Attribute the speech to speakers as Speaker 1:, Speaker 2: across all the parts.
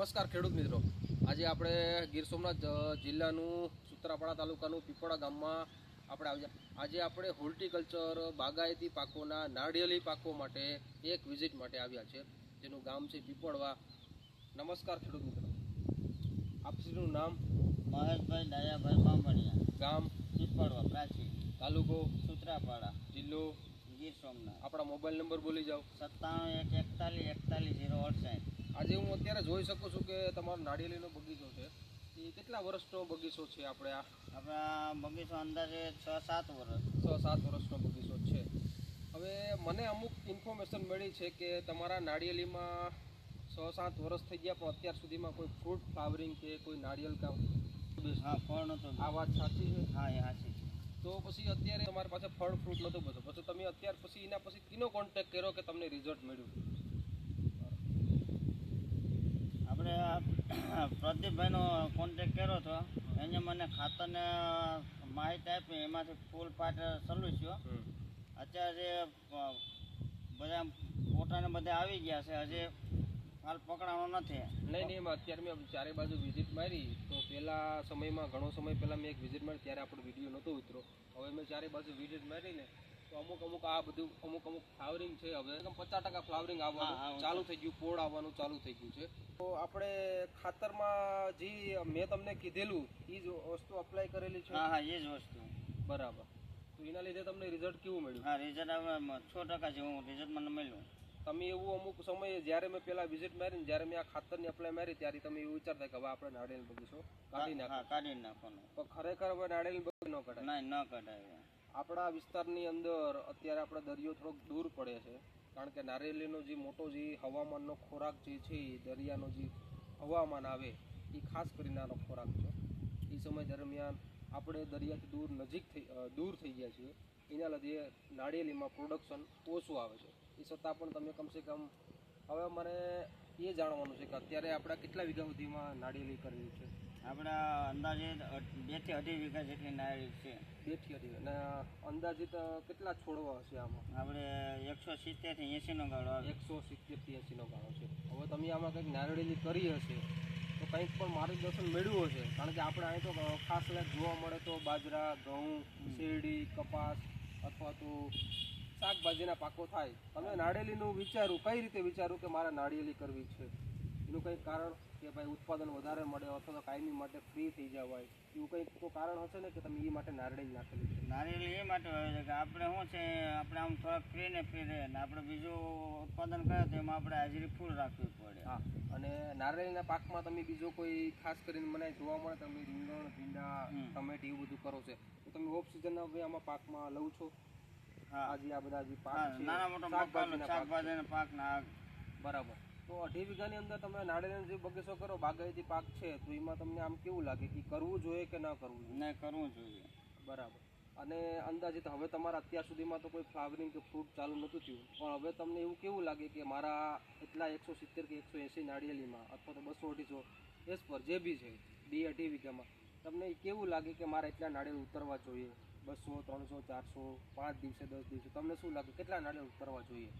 Speaker 1: નમસ્કાર ખેડૂત મિત્રો. આજે આપણે ગીર સોમનાથ જિલ્લાનું સુત્રાપાડા તાલુકાનું પીપળા ગામમાં આપણે આવ્યા આજે આપણે હોર્ટિકલ્ચર બાગાયતી પાકોના નાળિયેરી પાકો માટે એક વિઝિટ માટે આવ્યા છે. જેનું ગામ છે પીપળવા. નમસ્કાર ખેડૂત મિત્રો. આપશ્રીનું નામ?
Speaker 2: મહેશભાઈ દયાભાઈ બામણિયા.
Speaker 1: ગામ?
Speaker 2: પીપળવા પ્રાચી.
Speaker 1: તાલુકો?
Speaker 2: સુત્રાપાડા.
Speaker 1: જિલ્લો?
Speaker 2: ગીર સોમનાથ.
Speaker 1: આપણા મોબાઈલ નંબર બોલી જાઓ.
Speaker 2: સત્તાણું એક એકતાલીસ એકતાલીસ જીરો અડસાઠ.
Speaker 1: આજે હું અત્યારે જોઈ શકું છું કે તમારો નાળિયેરીનો બગીચો છે. એ કેટલા વર્ષનો બગીચો છે આપણે આ?
Speaker 2: આપણા બગીચો અંદાજે છ સાત વર્ષ.
Speaker 1: છ સાત વર્ષનો બગીચો છે. હવે મને અમુક ઇન્ફોર્મેશન મળી છે કે તમારા નાળિયેરીમાં છ સાત વર્ષ થઈ ગયા પણ અત્યાર સુધીમાં કોઈ ફ્રૂટ ફ્લાવરિંગ કે કોઈ નાળિયેર કામ?
Speaker 2: હા ફળ નહોતું
Speaker 1: આ વાત સાચી છે?
Speaker 2: હા એ સાચી છે.
Speaker 1: તો પછી અત્યારે તમારી પાસે ફળ ફ્રૂટ નહોતું બધું. પછી તમે અત્યાર પછી એના પછી કિનો કોન્ટેક્ટ કર્યો કે તમને રિઝલ્ટ મળ્યું
Speaker 2: આપણે આ પ્રદીપભાઈનો કોન્ટેક કર્યો હતો. એને મને ખાતરને માહિતી આપી એમાંથી ફૂલ પાટ સલુસ્યો અત્યારે બધા પોતાને બધા આવી ગયા છે હજી હાલ પકડાવાનો નથી.
Speaker 1: નહીં નહીં એમાં અત્યારે મેં ચારે બાજુ વિઝિટ મારી તો પહેલા સમયમાં ઘણો સમય પહેલાં મેં એક વિઝિટ મારી ત્યારે આપણો વીડિયો નહોતો ઉતરો હવે મેં ચારે બાજુ વિઝિટ મારીને તો અમુક અમુક આ બધું અમુક અમુક ફ્લાવરિંગ છે હવે. પચાસ ટકા ફ્લાવરિંગ આવવાનું. ચાલુ થઈ ગયું પોળ આવવાનું ચાલુ થઈ ગયું છે. તો આપણે ખાતરમાં જે મેં તમને કીધેલું એ જ વસ્તુ અપ્લાય કરેલી છે?
Speaker 2: હા હા એ જ વસ્તુ.
Speaker 1: બરાબર. તો એના લીધે તમને રિઝલ્ટ કેવું મળ્યું?
Speaker 2: હા રિઝલ્ટ આવે છ ટકા જેવું રિઝલ્ટ મને મળ્યું.
Speaker 1: તમે એવું અમુક સમયે જ્યારે મેં પેલા વિઝિટ મારી જ્યારે મેં આ ખાતરની અપ્લાય મારી ત્યારે તમે એવું વિચારતા કે હવે આપણે નાળિયેર બગીચો કાઢી નાખો
Speaker 2: કાઢી નાખવાનું.
Speaker 1: પણ ખરેખર હવે નાળિયેર બગીચો ન કઢાય?
Speaker 2: ના ન કઢાય.
Speaker 1: આપણા વિસ્તારની અંદર અત્યારે આપણે દરિયો થોડોક દૂર પડે છે. કારણ કે નારિયેળીનો જે મોટો જે હવામાનનો ખોરાક જે છે એ દરિયાનો જે હવામાન આવે, એ ખાસ કરીને આનો ખોરાક છે. એ સમય દરમિયાન આપણે દરિયાથી દૂર નજીક થઈ દૂર થઈ ગયા છીએ. એના લીધે નાળિયેરીમાં પ્રોડક્શન ઓછું આવે છે. એ છતાં પણ તમે કમસે કમ, હવે મને એ જાણવાનું છે કે અત્યારે આપણા કેટલા વીઘા સુધીમાં નાળિયેરી કરવી છે?
Speaker 2: આપણે અંદાજે બેથી અઢી વીઘા જેટલી નાળી છે.
Speaker 1: બેથી અઢી અને અંદાજિત કેટલા છોડવા હશે આમાં?
Speaker 2: આપણે એકસો સિત્તેરથી એસી નો ગાળો
Speaker 1: એકસો સિત્તેરથી એંસીનો ગાળો છે. હવે તમે આમાં કંઈક નારળેલી કરી હશે તો કંઈક પણ માર્ગદર્શન મેળવ્યું હશે. કારણ કે આપણે અહીં તો ખાસ લાયક જોવા મળે તો બાજરા ઘઉં શેરડી કપાસ અથવા તો શાકભાજીના પાકો થાય. તમે નાળિયેલીનું વિચારું કઈ રીતે વિચારું કે મારે નાળિયેલી કરવી છે? એનું કંઈક કારણ કે ભાઈ ઉત્પાદન વધારે મળે અથવા તો કાયમી માટે ફ્રી થઈ જવાય. એવું કંઈક તો કારણ હશે ને કે તમે એ માટે નારળેલી નાખેલી છે?
Speaker 2: નારિયેળી એ માટે હોય છે કે આપણે શું છે આપણે આમ થોડાક ફ્રી ને ફ્રી રહે ને આપણે બીજું ઉત્પાદન કરે તો એમાં આપણે હાજરી ફૂલ રાખવી પડે.
Speaker 1: હા અને નારિયેળીના પાકમાં તમે બીજો કોઈ ખાસ કરીને મને જોવા મળે તમે રીંગણ ભીંડા. ટમેટી એવું બધું કરો છે. તો તમે ઓફ સિઝનના ભાઈ આમાં પાકમાં લઉં છો?
Speaker 2: હા.
Speaker 1: આ આ બધા જે પાક છે
Speaker 2: નાના મોટા
Speaker 1: શાકભાજીના પાક
Speaker 2: પાક ના
Speaker 1: બરાબર. તો અઢી વીઘાની અંદર તમે નાળિયેરનો જે બગીચો કરો બાગાયતી પાક છે તો એમાં તમને આમ કેવું લાગે કે કરવું જોઈએ કે ના કરવું જોઈએ?
Speaker 2: ના કરવું જોઈએ.
Speaker 1: બરાબર. અને અંદાજિત હવે તમારા અત્યાર સુધીમાં તો કોઈ ફ્લાવરિંગ કે ફ્રૂટ ચાલુ નહોતું થયું પણ હવે તમને એવું કેવું લાગે કે મારા એટલા એકસો સિત્તેર કે એકસો એંસી નાળિયેલીમાં અથવા તો બસો અઢીસો એસ પર જે બી છે બે અઢી વીઘામાં તમને કેવું લાગે કે મારે એટલા નાળિયેર ઉતરવા જોઈએ? બસો ત્રણસો ચારસો પાંચ દિવસે દસ દિવસે તમને શું લાગે? કેટલા નાળિયેર ઉતરવા જોઈએ?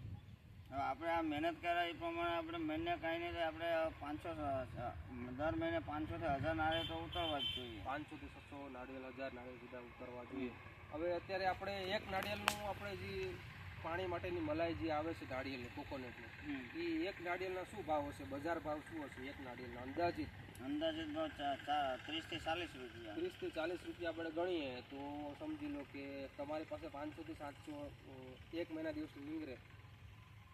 Speaker 2: આપણે આ મહેનત કરે એ પ્રમાણે આપણે મહિને કાંઈ નહીં આપણે પાંચસો દર મહિને પાંચસો થી હજાર નાળે તો ઉતરવા જ જોઈએ.
Speaker 1: પાંચસોથી છસો નાળિયેર હજાર નાળિયેર સુધી ઉતરવા જોઈએ. હવે અત્યારે આપણે એક નાળિયેરનું આપણે જે પાણી માટેની મલાઈ જે આવે છે નાળિયેરની કોકોનટની એ એક નાળિયેરના શું ભાવ હશે? બજાર ભાવ શું હશે એક નાળિયેરના? અંદાજિત?
Speaker 2: અંદાજિત ભાવ ચા- ચા- ત્રીસથી ચાલીસ રૂપિયા.
Speaker 1: ત્રીસથી ચાલીસ રૂપિયા આપણે ગણીએ તો સમજી લો કે તમારી પાસે પાંચસોથી સાતસો અ, એક મહિના દિવસ નીકળે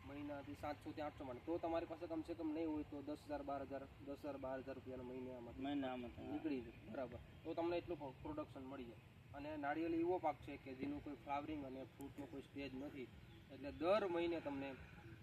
Speaker 1: મહિનાથી સાતસોથી આઠસો માટે. તો તમારી પાસે કમસે કમ નહીં હોય તો દસ હજાર બાર હજાર દસ હજાર બાર હજાર રૂપિયાના
Speaker 2: મહિનામાં મહિનામાં
Speaker 1: નીકળી જાય. બરાબર. તો તમને એટલું પ્રોડક્શન મળી જાય. અને નાળિયેર એવો પાક છે કે જેનું કોઈ ફ્લાવરિંગ અને ફ્રૂટનો કોઈ સ્ટેજ નથી. એટલે દર મહિને તમને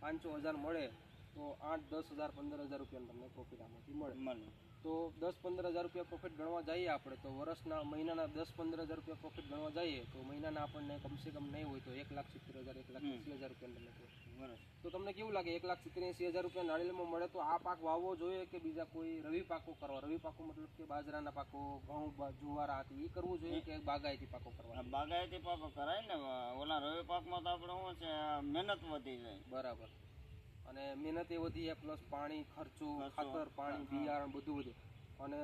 Speaker 1: પાંચસો હજાર મળે તો આઠ દસ હજાર પંદર હજાર રૂપિયાનું તમને પ્રોફિટ આમાંથી મળે.
Speaker 2: મળે.
Speaker 1: તો દસ પંદર હજાર રૂપિયા પ્રોફિટ ગણવા જઈએ આપણે તો વર્ષના મહિનાના દસ પંદર હજાર રૂપિયા પ્રોફિટ ગણવા જઈએ તો મહિનાના આપણને કમસે કમ નહીં હોય તો એક લાખ સિત્તેર હજાર એક લાખ
Speaker 2: હમ.
Speaker 1: એંસી હજાર રૂપિયા તમને profit.
Speaker 2: બરાબર.
Speaker 1: તો તમને કેવું લાગે એક લાખ સિત્તેર એંસી હજાર રૂપિયા નાળિયેરમાં મળે તો આ પાક વાવવો જોઈએ કે બીજા કોઈ રવિ પાકો કરવા? રવિ પાકો મતલબ કે બાજરાના પાકો ઘઉં બા- જુવાર આ તે એ કરવું જોઈએ કે બાગાયતી પાકો કરવા?
Speaker 2: આ બાગાયતી પાકો કરાય ને ઓલા રવિ પાકમાં તો આપણે શું છે મહેનત વધી જાય.
Speaker 1: બરાબર. અને મહેનત એ વધી પ્લસ પાણી ખર્ચો ખાતર પાણી. બિયારણ બધું વધે અને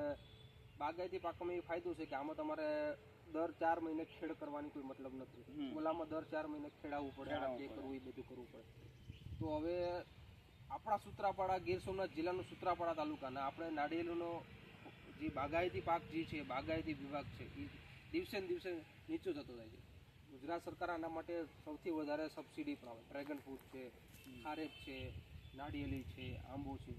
Speaker 1: બાગાયતી પાકોમાં એ ફાયદો છે કે આમાં તમારે દર ચાર મહિને ખેડ કરવાની કોઈ મતલબ નથી. ઓલામાં દર ચાર મહિને ખેડાવવું પડે
Speaker 2: ખેડાવવું
Speaker 1: કરવું એ બધું કરવું પડે. તો હવે આપણા સુત્રાપાડા ગીર સોમનાથ જિલ્લાનું સુત્રાપાડા તાલુકાના આપણે નાળિયેરનો જે બાગાયતી પાક જે છે બાગાયતી વિભાગ છે એ દિવસે ને દિવસે નીચો જતો જાય છે. ગુજરાત સરકાર આના માટે સૌથી વધારે સબસિડી પણ આવે ડ્રેગન ફ્રૂટ છે ખારેક છે નાળિયેરી છે આંબો છે.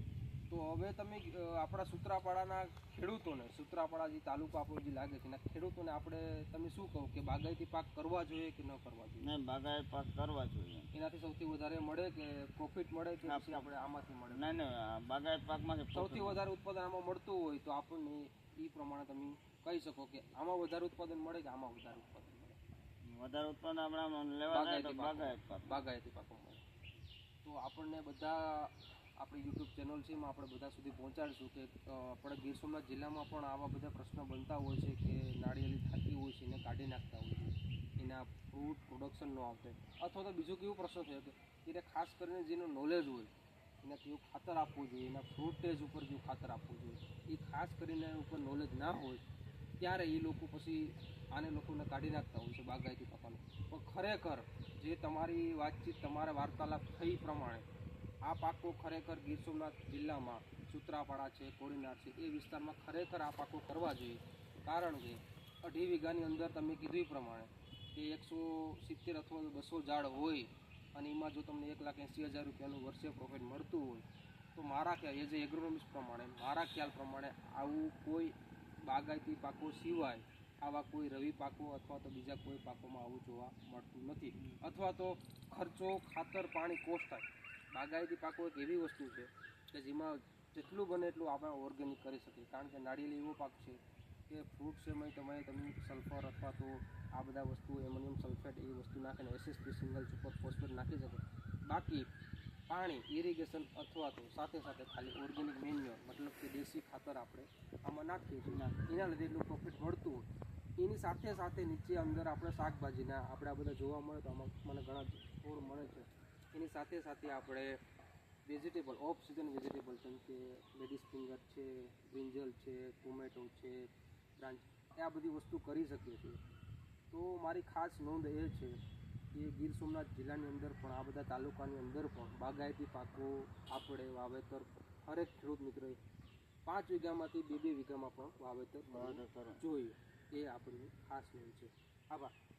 Speaker 1: તો હવે તમે આપણા સૂત્રાપાડાના ખેડૂતોને સૂત્રાપાડા જે તાલુકો આપણો જે લાગે છે એના ખેડૂતોને આપણે તમે શું કહો કે બાગાયતી પાક કરવા જોઈએ કે ન કરવા જોઈએ?
Speaker 2: ને બાગાયત પાક કરવા જોઈએ.
Speaker 1: એનાથી સૌથી વધારે મળે કે પ્રોફિટ મળે કે પછી આપણે આમાંથી મળે?
Speaker 2: ના ના બાગાયત પાકમાંથી
Speaker 1: સૌથી વધારે ઉત્પાદન આમાં મળતું હોય તો આપણને એ પ્રમાણે તમે કહી શકો કે આમાં વધારે ઉત્પાદન મળે કે આમાં વધારે ઉત્પાદન મળે?
Speaker 2: વધારે ઉત્પાદન આપણે લેવા
Speaker 1: બાગાયતી પાકો. બાગાયતી પાકો તો આપણને બધા આપણી યુટ્યુબ ચેનલ છે એમાં આપણે બધા સુધી પહોંચાડીશું કે આપણે ગીર સોમનાથ જિલ્લામાં પણ આવા બધા પ્રશ્નો બનતા હોય છે કે નાળિયેરી થતી હોય છે એને કાઢી નાખતા હોય છે, એના ફ્રૂટ પ્રોડક્શન ન આવતે. અથવા તો બીજો કેવો પ્રશ્ન થયો કે, એને ખાસ કરીને જેનું નોલેજ હોય, એને કેવું ખાતર આપવું જોઈએ, એના ફ્રૂટેજ ઉપર કેવું ખાતર આપવું જોઈએ, એ ખાસ કરીને ઉપર નોલેજ ના હોય, ત્યારે એ લોકો પછી આને લોકોને કાઢી નાખતા હોય છે બાગાયતી પાકોને. પણ ખરેખર જે તમારી વાતચીત, તમારા વાર્તાલાપ થઈ પ્રમાણે, આ પાકો ખરેખર ગીર સોમનાથ જિલ્લામાં સુત્રાપાડા છે, કોડીનાર છે, એ વિસ્તારમાં ખરેખર આ પાકો કરવા જોઈએ. કારણ કે અઢી વીઘાની અંદર તમે કીધું પ્રમાણે કે એકસો સિત્તેર અથવા બસો ઝાડ હોય અને એમાં જો તમને એક લાખ એંસી હજાર રૂપિયાનું વર્ષે પ્રોફિટ મળતું હોય, તો મારા ખ્યાલ, એ એગ્રોનોમિક્સ પ્રમાણે, મારા ખ્યાલ પ્રમાણે આવું કોઈ બાગાયતી પાકો સિવાય આવા કોઈ રવિ પાકો અથવા તો બીજા કોઈ પાકોમાં આવું જોવા મળતું નથી. અથવા તો ખર્ચો, ખાતર, પાણી કોસ્ટ થાય બાગાયતી પાકો એક એવી વસ્તુ છે કે જેમાં જેટલું બને એટલું આપણે ઓર્ગેનિક કરી શકીએ. કારણ કે નાળિયેર એવો પાક છે કે ફ્રૂટ એમાં તમે તમે સલ્ફર અથવા તો આ બધા વસ્તુ એમોનિયમ સલ્ફેટ એ વસ્તુ નાખીને એસએસપી સિંગલ સુપર ફોસ્ફેટ નાખી શકો. બાકી પાણી ઇરિગેશન અથવા તો સાથે સાથે ખાલી ઓર્ગેનિક મેન્યુઅર મતલબ કે દેશી ખાતર આપણે આમાં નાખીએ છીએ. એના લીધે એટલું પ્રોફિટ મળતું હોય. એની સાથે સાથે નીચે અંદર આપણે શાકભાજીના આપણે આ બધા જોવા મળે તો આમાં મને ઘણા છોડ મળે છે. એની સાથે સાથે આપણે વેજીટેબલ ઓફ સિઝન વેજીટેબલ જેમ કે લેડીઝ ફિંગર છે બ્રિંજલ છે ટોમેટો છે બ્રાન્ચ આ બધી વસ્તુ કરી શકીએ છીએ. તો મારી ખાસ નોંધ એ છે કે ગીર સોમનાથ જિલ્લાની અંદર પણ આ બધા તાલુકાની અંદર પણ બાગાયતી પાકો આપણે વાવેતર હરેક ખેડૂત મિત્રોએ પાંચ વીઘામાંથી બે બે વીઘામાં પણ વાવેતર કરવું
Speaker 2: વાવેતર.
Speaker 1: જોઈએ. એ આપણી ખાસ નોંધ છે. આભાર.